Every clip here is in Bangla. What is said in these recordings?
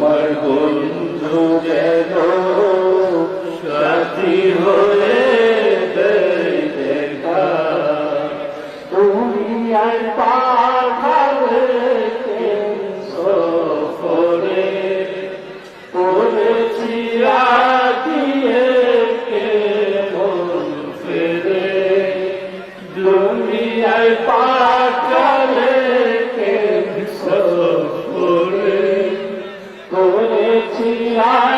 তোমার বন্ধু যেন সাথী হয়ে দেখা। তুমি আর পাখা ছিলাম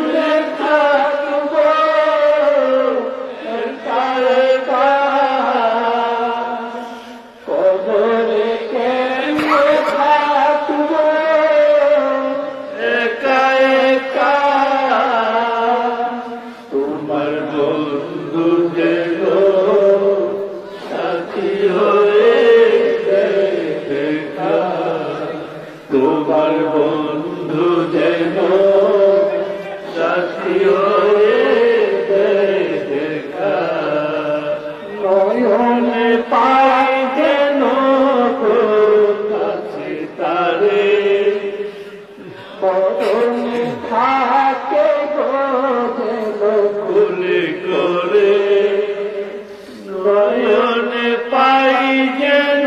oldu gel করে নয়নে পাই যেন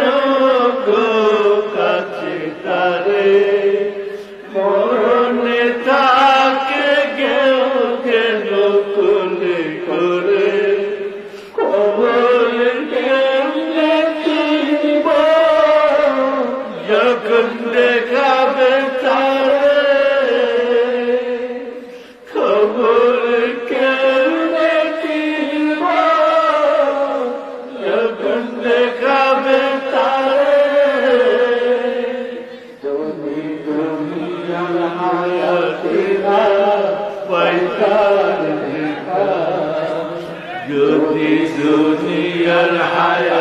কাছে তারে। মরণে তাকে গেল কেন তুলে করে কবর গেলে যখন দেখ तेरा पैकार देखा ज्योति दुनिया हया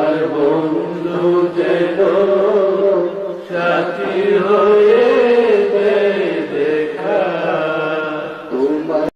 আমার বন্ধু যেন সাথী হয়ে